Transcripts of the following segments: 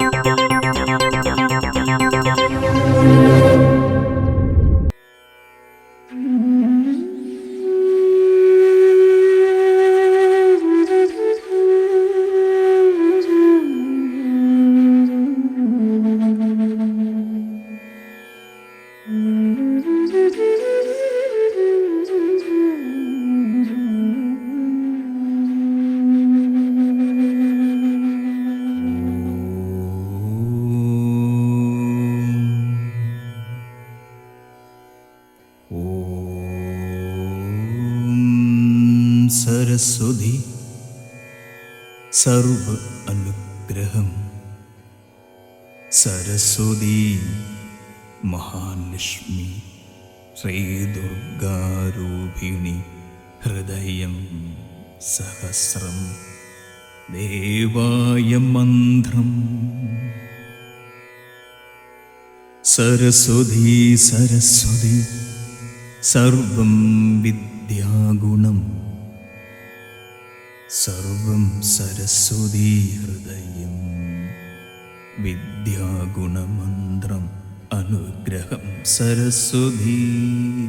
よよよ സർവ അനുഗ്രഹം സരസ്വതി മഹാലക്ഷ്മി ശ്രീദുർഗാരൂപിണി ഹൃദയം സഹസ്രം ദേവായ മന്ത്രം. സരസ്വതി സരസ്വതി സർവം വിദ്യാഗുണം സർവം സരസ്വതീ ഹൃദയം. വിദ്യാഗുണമന്ത്രം അനുഗ്രഹം സരസ്വതീ.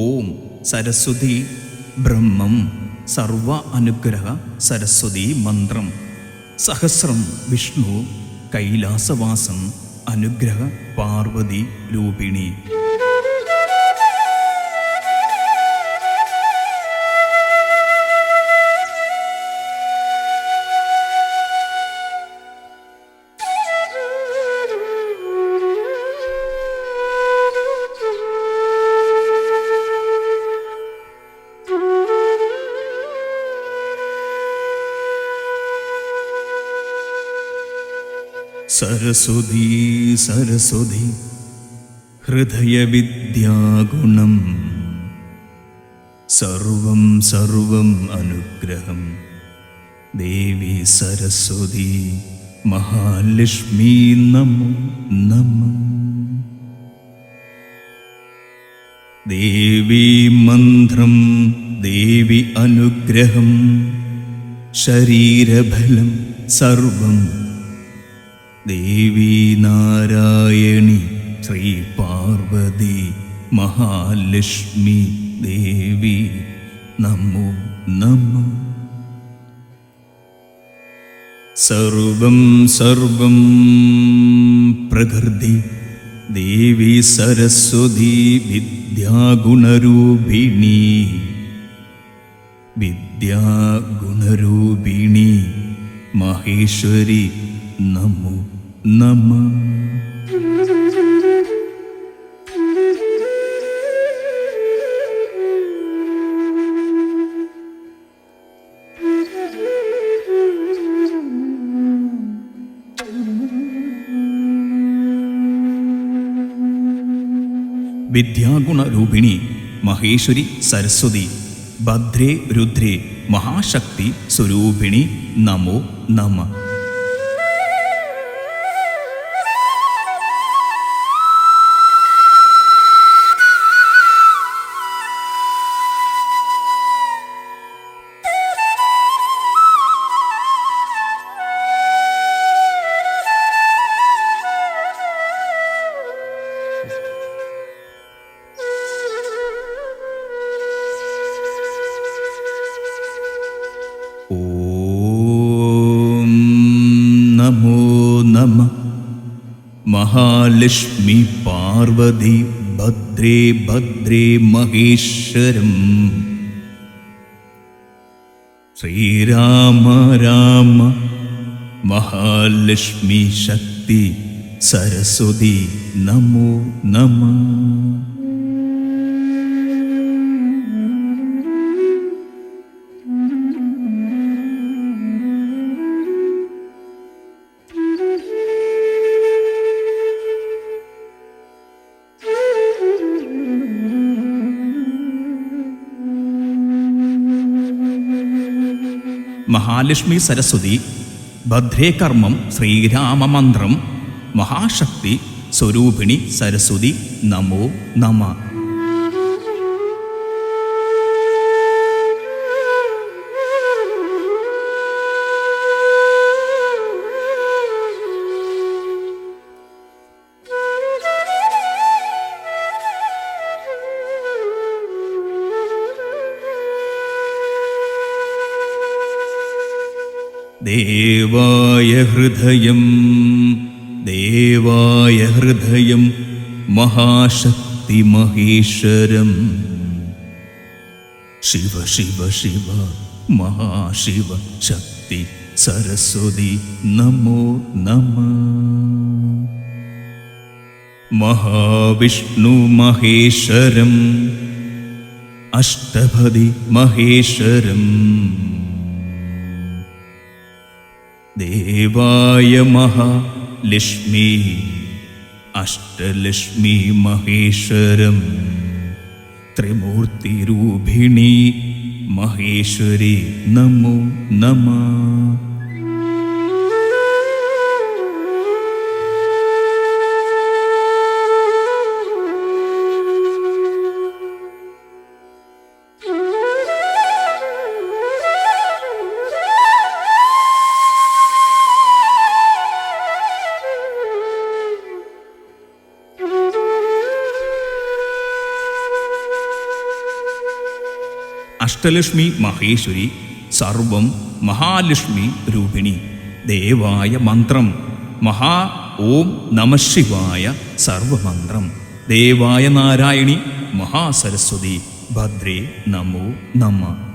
ഓം സരസ്വതി ബ്രഹ്മം സർവ അനുഗ്രഹ സരസ്വതി മന്ത്രം. സഹസ്രം വിഷ്ണു കൈലാസവാസം അനുഗ്രഹ പാർവതി രൂപിണി. സരസ്വതി സരസ്വതി ഹൃദയവിദ്യാഗുണം. സർവം സർവം അനുഗ്രഹം. ദേവി സരസ്വതി മഹാലക്ഷ്മി നമോ നമ. ദേവി മന്ത്രം ദേവി അനുഗ്രഹം. ശരീരഫലം സർവം ദേവി നാരായണി ശ്രീ പാർവതി മഹാലക്ഷ്മി ദേവി. നമോ നമ. സർവം സർവം പ്രകൃതി ദേവി സരസ്വതി വിദ്യാഗുണരൂപിണി. വിദ്യാഗുണരൂപിണി മഹേശ്വരി നമോ നമ. വിദ്യാഗുണരൂപിണി മഹേശ്വരി സരസ്വതി ഭദ്രേ രുദ്രേ മഹാശക്തി സ്വരൂപിണി നമോ നമ. മഹാലക്ഷ്മി പാർവതി ഭദ്രേ ഭദ്രേ മഹേശ്വരം. ശ്രീരാമ രാമ മഹാലക്ഷ്മി ശക്തി സരസ്വതി നമോ നമ. മഹാലക്ഷ്മി സരസ്വതി ഭദ്രേകർമ്മം ശ്രീരാമമന്ത്രം മഹാശക്തി സ്വരൂപിണി സരസ്വതി നമോ നമ. ദേവായ ഹൃദയം ദേവായ ഹൃദയം മഹാശക്തി മഹേശ്വരം. ശിവ ശിവ ശിവ മഹാശിവ ശക്തി സരസ്വതി നമോ നമ. മഹാവിഷ്ണു മഹേശ്വരം അഷ്ടപതി മഹേശ്വരം. ദേവായ മഹാലക്ഷ്മി അഷ്ടലക്ഷ്മി മഹേശ്വരം. ത്രിമൂർത്തിരൂപിണി മഹേശ്വരി നമോ നമ. അഷ്ടലക്ഷ്മി മഹേശ്വരി സർവം മഹാലക്ഷ്മി രൂപിണി. ദേവായ മന്ത്രം. മഹാ ഓം നമശിവായ സർവമന്ത്രം. ദേവായ നാരായണി മഹാസരസ്വതി. ഭദ്രേ നമോ നമ.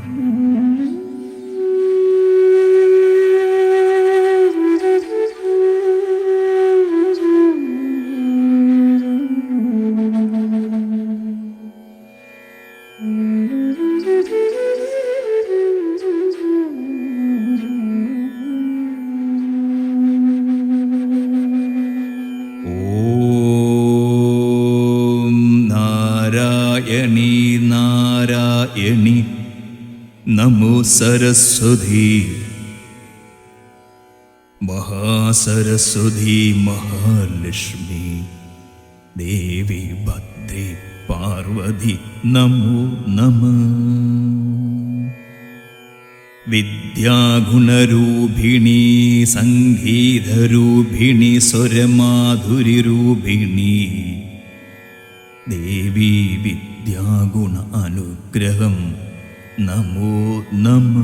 सरस्वती। महासरस्वती महालक्ष्मी। देवी भद्रे पार्वती नमो नमः। विद्यागुणरूपिणी सङ्गीधरूभिणि स्वरमाधुरिरूपिणी। देवी विद्यागुण अनुग्रहम्। നമോ നമ.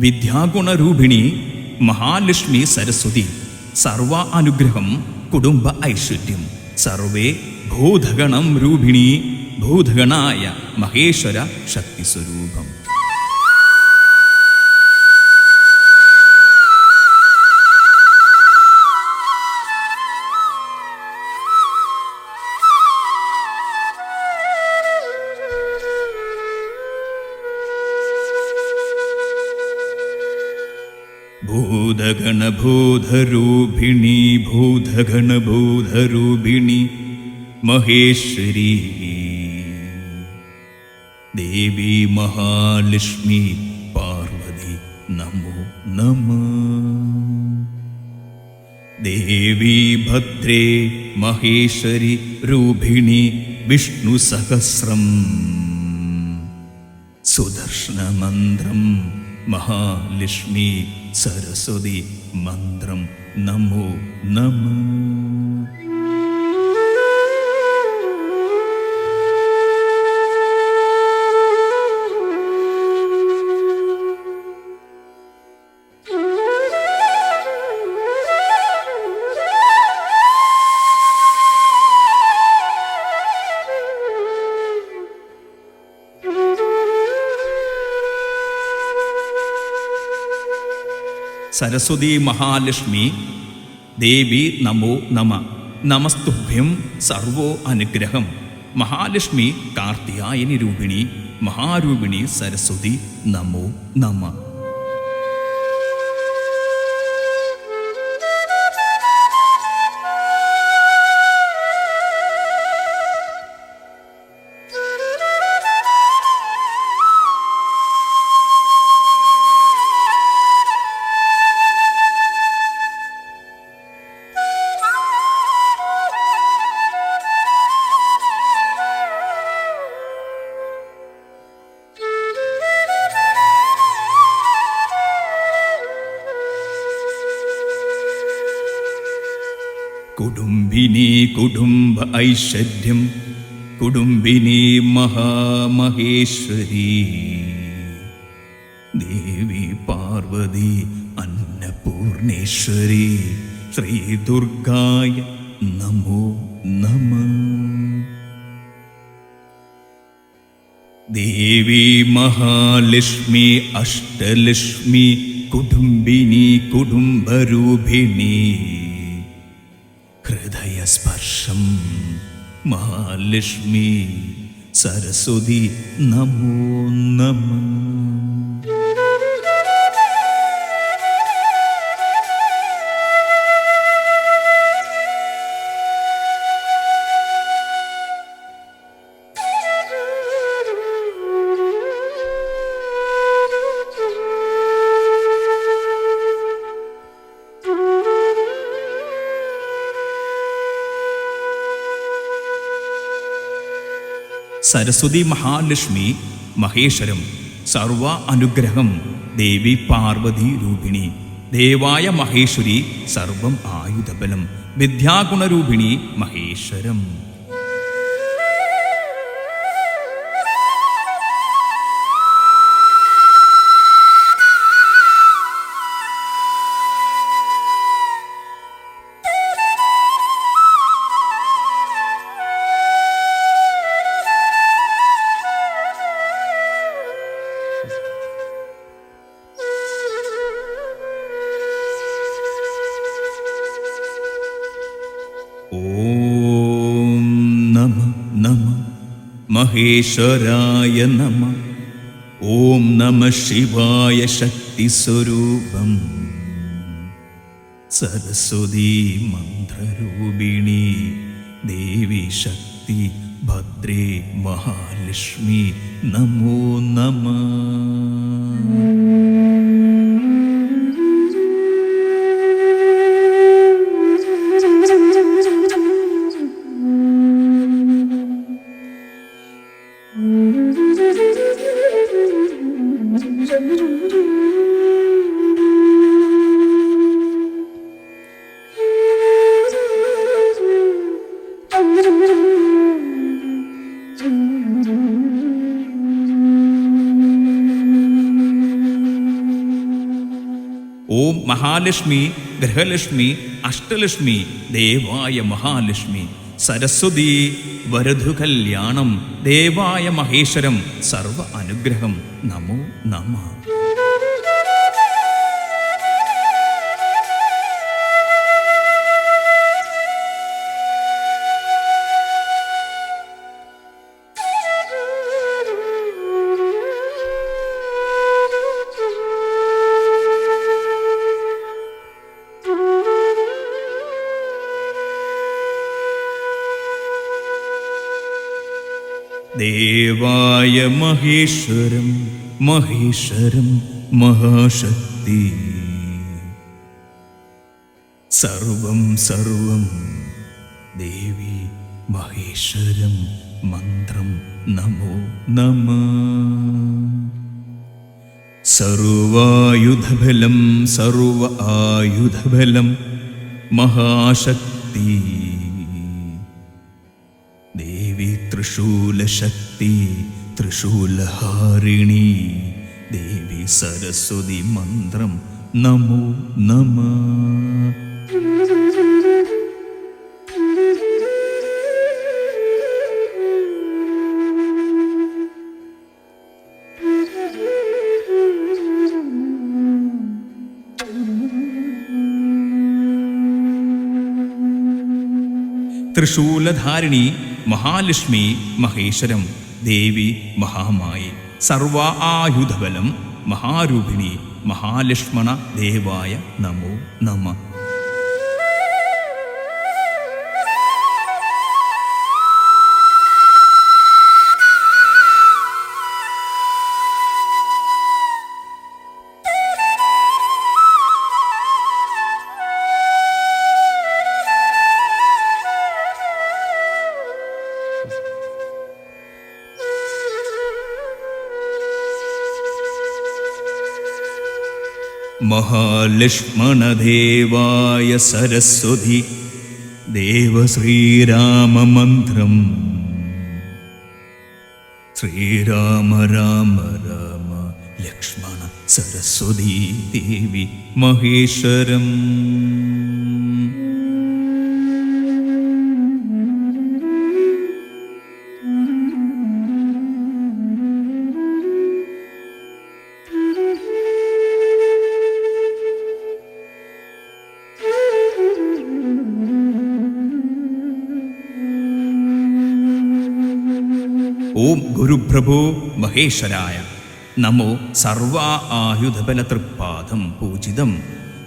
വിദ്യാഗുണരൂപിണി മഹാലക്ഷ്മി സരസ്വതി സർവ അനുഗ്രഹം കുടുംബ ഐശ്വര്യം. സർവേ भूधगणं रूभिणी भूधगणाय महेश्वर शक्तिस्वरूपम्। भूधगण भूधरूभिणि भूधगण മഹേശ്വരി. ദേവി മഹാലക്ഷ്മി പാർവതി നമോ നമ. ദേവി ഭദ്രേ മഹേശ്വരി രൂപിണി വിഷ്ണു സഹസ്രം. സുദർശനമന്ത്രം മഹാലക്ഷ്മി സരസ്വതി മന്ത്രം നമോ നമ. സരസ്വതി മഹാലക്ഷ്മി ദേവി നമോ നമ. നമസ്തുഭ്യം സർവോ അനുഗ്രഹം. മഹാലക്ഷ്മി കാർത്തിയായനി രൂപിണി മഹാരൂപിണി സരസ്വതി നമോ നമ. കുടുംബിനി കുടുംബ ഐശ്വര്യം കുടുംബിനി മഹാമഹേശ്വരി. ദേവി പാർവതി അന്നപൂർണേശ്വരി ശ്രീ ദുർഗായ നമോ നമ. ദേവി മഹാലക്ഷ്മി അഷ്ടലക്ഷ്മി കുടുംബിനി കുടുംബരൂപിണി. ഹൃദയസ്പർശം. മഹാലക്ഷ്മി സരസ്വതി നമോ നമ. സരസ്വതി മഹാലക്ഷ്മി മഹേശ്വരം സർവ അനുഗ്രഹം ദേവി പാർവതി രൂപിണി ദേവായ മഹേശ്വരി സർവം ആയുധബലം വിദ്യാഗുണരൂപിണി മഹേശ്വരം. മഹേശ്വരായ നമ. ഓം നമ ശിവായ ശക്തിസ്വരൂപം സരസ്വതി മന്ത്രരൂപിണി ദേവി ശക്തി ഭദ്രേ മഹാലക്ഷ്മി. നമോ നമ. മഹാലക്ഷ്മി ഗ്രഹലക്ഷ്മി അഷ്ടലക്ഷ്മി ദേവായ മഹാലക്ഷ്മി. സരസ്വതി വരധു കല്യാണം ദേവായ മഹേശ്വരം സർവ അനുഗ്രഹം. നമോ നമ. ദേവായ മഹേശ്വരം മഹേശ്വരം മഹാശക്തി. സർവം സർവം ദേവി മഹേശ്വരം മന്ത്രം നമോ നമ. സർവായുധബലം സർവ ആയുധബലം മഹാശക്തി. ദേവി ത്രിശൂലശക്തി ത്രിശൂലഹാരിണി ദേവി സരസ്വതി മന്ത്രം നമോ നമ. തൃശൂലധാരിണി മഹാലക്ഷ്മി മഹേശ്വരം ദേവി മഹാമായി. സർവ ആയുധബലം മഹാരൂപിണി മഹാലക്ഷ്മണ ദേവായ നമോ നമ. മഹാലക്ഷ്മണദേവായ സരസ്വതി ദേവശ്രീരാമമന്ത്രം. ശ്രീരാമ രാമ രാമ ലക്ഷ്മണ സരസ്വതി ദേവി മഹേശ്വരം. ഓം ഗുരുപ്രഭോ മഹേശ്വരായ. നമോ സർവ ആയുധബല പൂജിതം.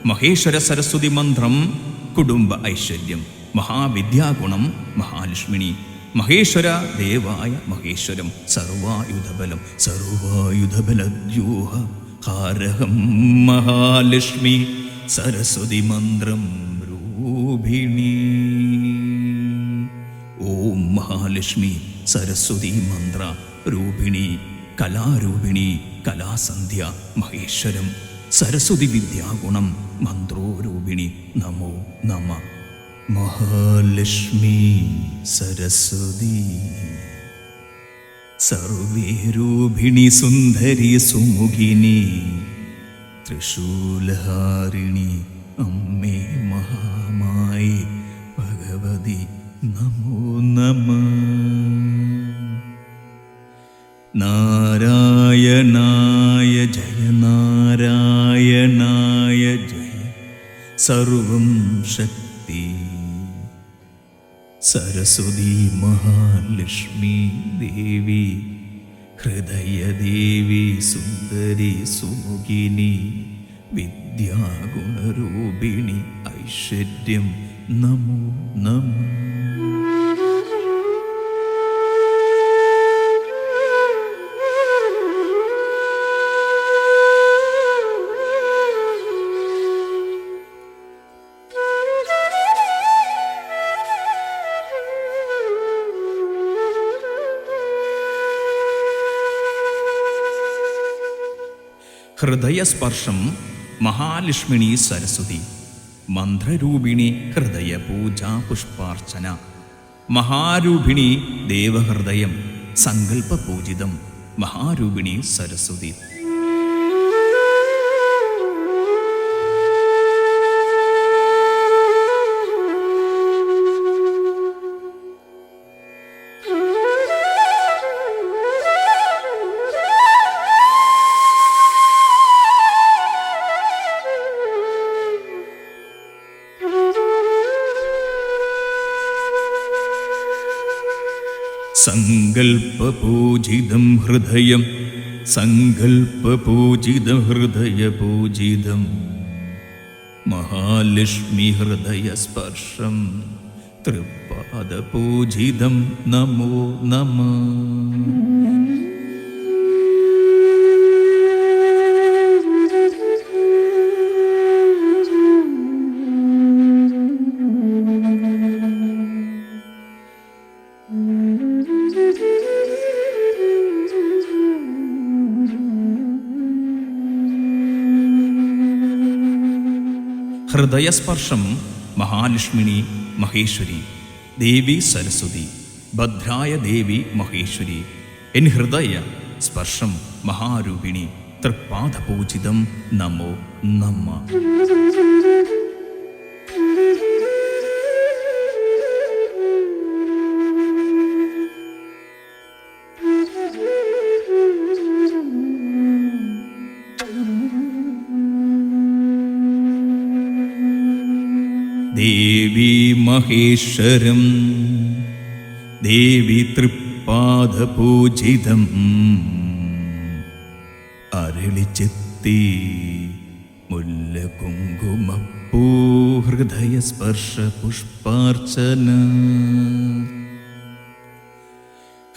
മഹേശ്വര സരസ്വതി മന്ത്രം കുടുംബ ഐശ്വര്യം മഹാവിദ്യാഗുണം മഹാലക്ഷ്മിണി. മഹേശ്വര ദേവായ മഹേശ്വരം സർവായുധബലം സർവായുധബലദ്യൂഹ ഹാരഹം മഹാലക്ഷ്മി സരസ്വതി മന്ത്രം രൂപിണി. ഓം മഹാലക്ഷ്മി. സരസ്വതി മന്ത്ര രൂപിണി കലാരൂപിണി കലാസന്ധ്യ മഹേശ്വരം സരസ്വതി വിദ്യാഗുണം മന്ത്രോരൂപിണി നമോ നമ. മഹാലക്ഷ്മി സരസ്വതി. സർവേ രൂപിണി സുന്ദരി സുമുഖിനി ത്രിശൂലഹാരിണി അമ്മേ മഹാമായി ഭഗവതി നമോ നമ. നാരായണായ ജയ നാരായണായ ജയ. സർവം ശക്തി. സരസ്വതി മഹാലക്ഷ്മി ദേവി ഹൃദയദേവി സുന്ദരി സുമുഖിനി വിദ്യാഗുണരൂപിണി ഐശ്വര്യം. നമോ നമ. ഹൃദയസ്പർശം മഹാലക്ഷ്മിണി സരസ്വതി. മന്ത്രരൂപിണി ഹൃദയ പൂജാ പുഷ്പാർച്ചന മഹാരൂപിണി ദേവഹൃദയം സങ്കല്പപൂജിതം മഹാരൂപിണി സരസ്വതി. സങ്കൽപ്പപൂജിതം ഹൃദയം സങ്കൽപ്പപൂജിതം ഹൃദയപൂജിതം. മഹാലക്ഷ്മി ഹൃദയസ്പർശം തൃപ്പാദപൂജിതം ഹൃദയസ്പർശം മഹാലക്ഷ്മിണി മഹേശ്വരി ദേവി സരസ്വതി ഭദ്രായ ദേവി മഹേശ്വരി എൻ ഹൃദയ സ്പർശം മഹാരൂപിണി തൃപ്പാദപൂജിതം നമോ നമ. ദേവി മഹേശ്വരം ദേവി തൃപ്പാദപൂജിതം. അരളിച്ചെത്തി ഹൃദയ പുഷ്പാർച്ചന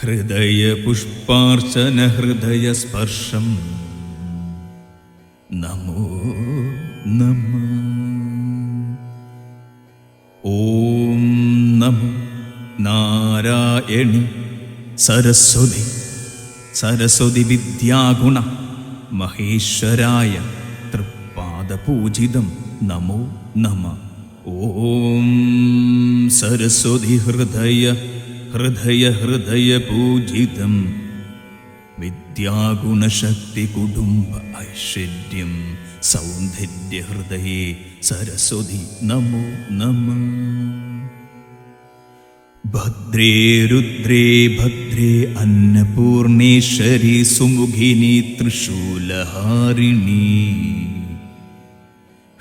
ഹൃദയ പുഷ്പാർച്ചന ഹൃദയ സ്പർശം നമോ നമ നാരായണി സരസ്വതി സരസ്വതി വിദ്യാഗുണ മഹേശ്വരായ തൃപ്പാദപൂജിതം നമോ നമ. ഓം സരസ്വതി ഹൃദയ ഹൃദയ ഹൃദയ പൂജിതം. വിദ്യാഗുണശക്തി കുടുംബ ഐശ്വര്യം സൗന്ദര്യ ഹൃദയേ സരസ്വതി നമോ നമ. भद्रे रुद्रे भद्रे अन्नपूर्णेश्वरिसुमुखिनी त्रिशूलहारिणी।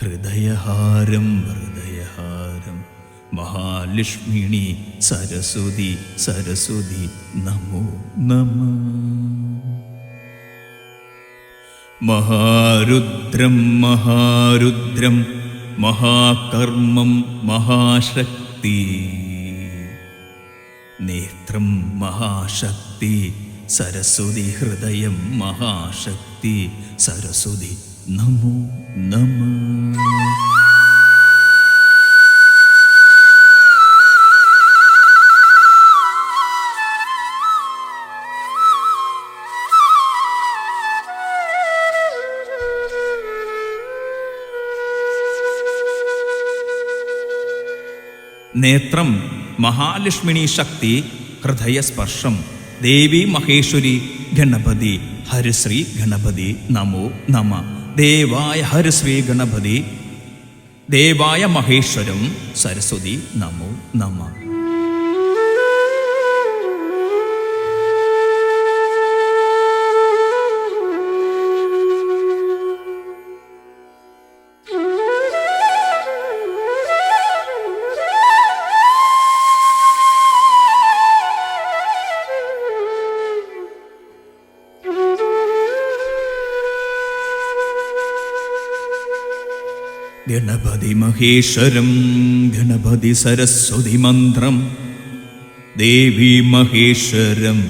हृदयहारं हृदयहारं महालक्ष्मिणि सरस्वती सरस्वती नमो नमः। महारुद्रं महारुद्रं महाकर्मं महाशक्ति നേത്രം മഹാശക്തി സരസ്വതി ഹൃദയം മഹാശക്തി സരസ്വതി നമോ നമ. നേത്രം മഹാലക്ഷ്മിണി ശക്തി ഹൃദയസ്പർശം. ദേവി മഹേശ്വരി ഗണപതി ഹരിശ്രീ ഗണപതി നമോ നമ. ദേവായ ഹരിശ്രീ ഗണപതി ദേവായ മഹേശ്വരം സരസ്വതി നമോ നമ. ഗണപതി മഹേശ്വരം ഗണപതി സരസ്വതി മന്ത്രം ദേവി മഹേശ്വരം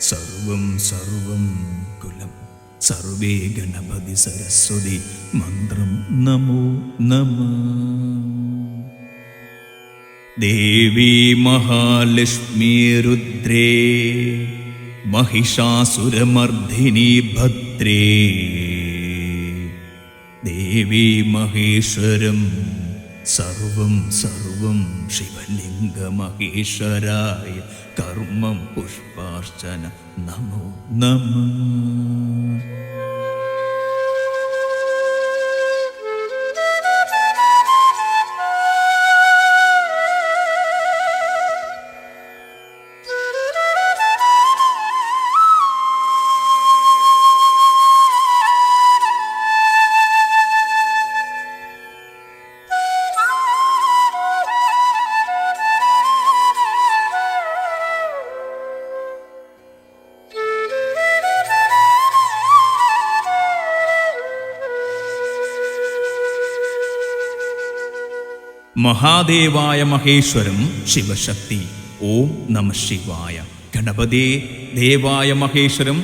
സർവം സർവം കുലം സർവേ ഗണപതി സരസ്വതി മന്ത്രം നമോ നമ ദേവി മഹാലക്ഷ്മി രുദ്രേ महिषासुरमर्धिनी भद्रे ദേവി മഹേശ്വരം. സർവം സർവം ശിവലിംഗ മഹേശ്വരായ കർമ്മം പുഷ്പാർച്ചന. നമോ നമ. മഹാദേവായ മഹേശ്വരം ശിവശക്തി. ഓം നമ ശിവായ. ഗണപതേ ദേവായ മഹേശ്വരം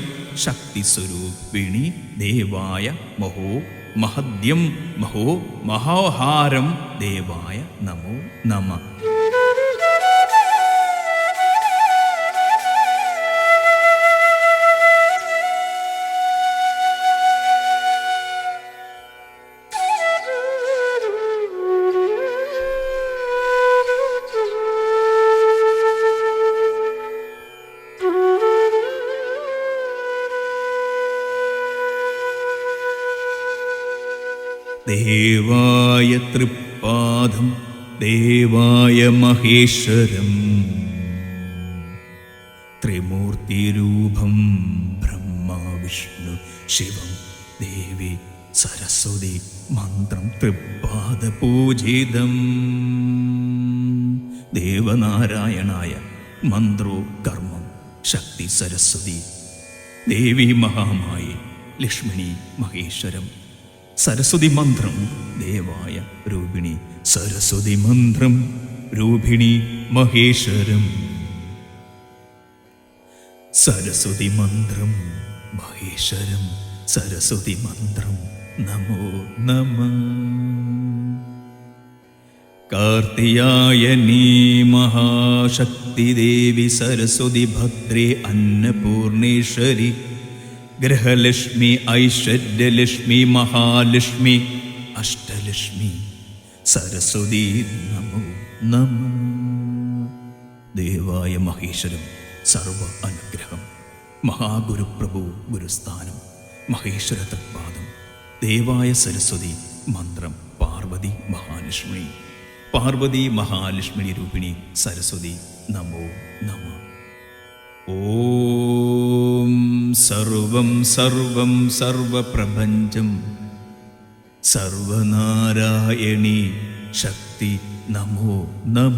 ശക്തി സ്വരൂപിണി ദേവായ മഹോ മഹദ്യം മഹോ മഹോഹാരം ദേവായ നമോ നമ. ദേവായ തൃപ്പാദം ദേവായ മഹേശ്വരം. ത്രിമൂർത്തിരൂപം ബ്രഹ്മ വിഷ്ണു ശിവം ദേവി സരസ്വതി മന്ത്രം തൃപ്പാദപൂജിതം ദേവനാരായണായ മന്ത്രോ കർമ്മം ശക്തി സരസ്വതി ദേവി മഹാമായി ലക്ഷ്മിണി മഹേശ്വരം. സരസ്വതി മന്ത്രം. ദേവായ രൂപിണി സരസ്വതി മന്ത്രം. രൂപിണി മഹേശ്വരം. സരസ്വതി മന്ത്രം മഹേശ്വരം. സരസ്വതി മന്ത്രം നമോ നമ. കാർത്തിയായനീ മഹാശക്തി ദേവി സരസ്വതി ഭദ്രേ അന്നപൂർണേശ്വരി. ഗ്രഹലക്ഷ്മി ഐശ്വര്യലക്ഷ്മി മഹാലക്ഷ്മി അഷ്ടലക്ഷ്മി സരസ്വതി നമോ നമ. ദേവായ മഹേശ്വരം സർവ അനുഗ്രഹം മഹാഗുരുപ്രഭു ഗുരുസ്ഥാനം മഹേശ്വര തൃപാദം ദേവായ സരസ്വതി മന്ത്രം പാർവതി മഹാലക്ഷ്മി പാർവതി മഹാലക്ഷ്മി രൂപിണി സരസ്വതി നമോ നമ. ഓം സർവം സർവം സർവപ്രപഞ്ചം സർവനാരായണി ശക്തി നമോ നമ.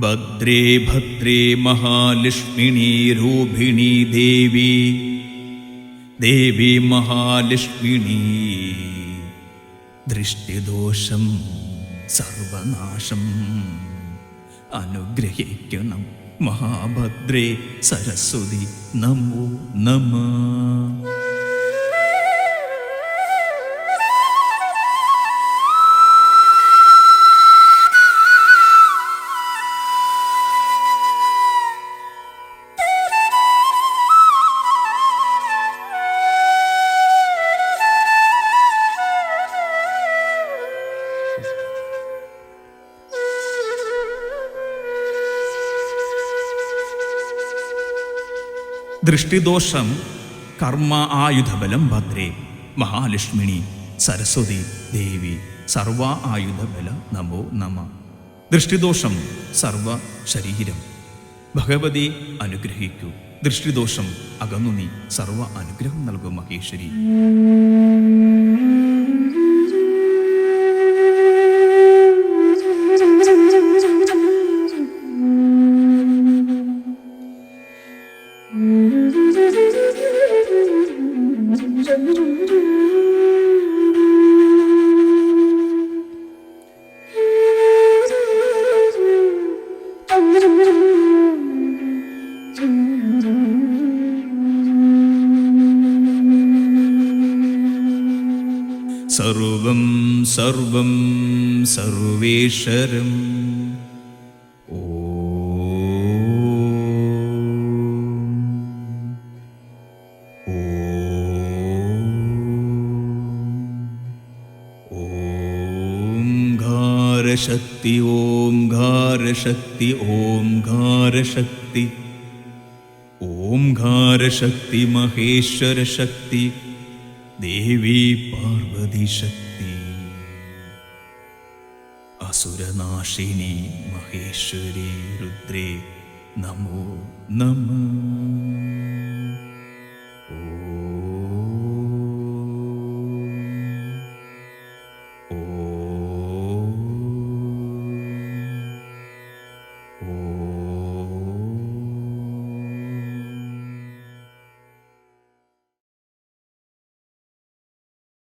ഭദ്രേ ഭദ്രേ മഹാലക്ഷ്മിണി രൂപിണി ദേവി. ദേവി മഹാലക്ഷ്മിണി. ദൃഷ്ടിദോഷം സർവനാശം. അനുഗ്രഹിക്കണം. മഹാഭദ്രേ സരസ്വതി നമോ നമ. ദൃഷ്ടിദോഷം കർമ്മ ആയുധബലം ഭദ്രേ മഹാലക്ഷ്മിണി സരസ്വതി ദേവി സർവ ആയുധബല നമോ നമ. ദൃഷ്ടിദോഷം സർവ ശരീരം. ഭഗവതി അനുഗ്രഹിക്കൂ. ദൃഷ്ടിദോഷം അകന്നു നീ. സർവ അനുഗ്രഹം നൽകും മഹേശ്വരി. शरम् ओ। शक्ति ॐ घारशक्ति ॐ घारशक्ति ॐ घारशक्ति महेश्वरशक्ति देवी पार्वती शक्ति മഹേശ്വരി രുദ്രേ നമോ നമ.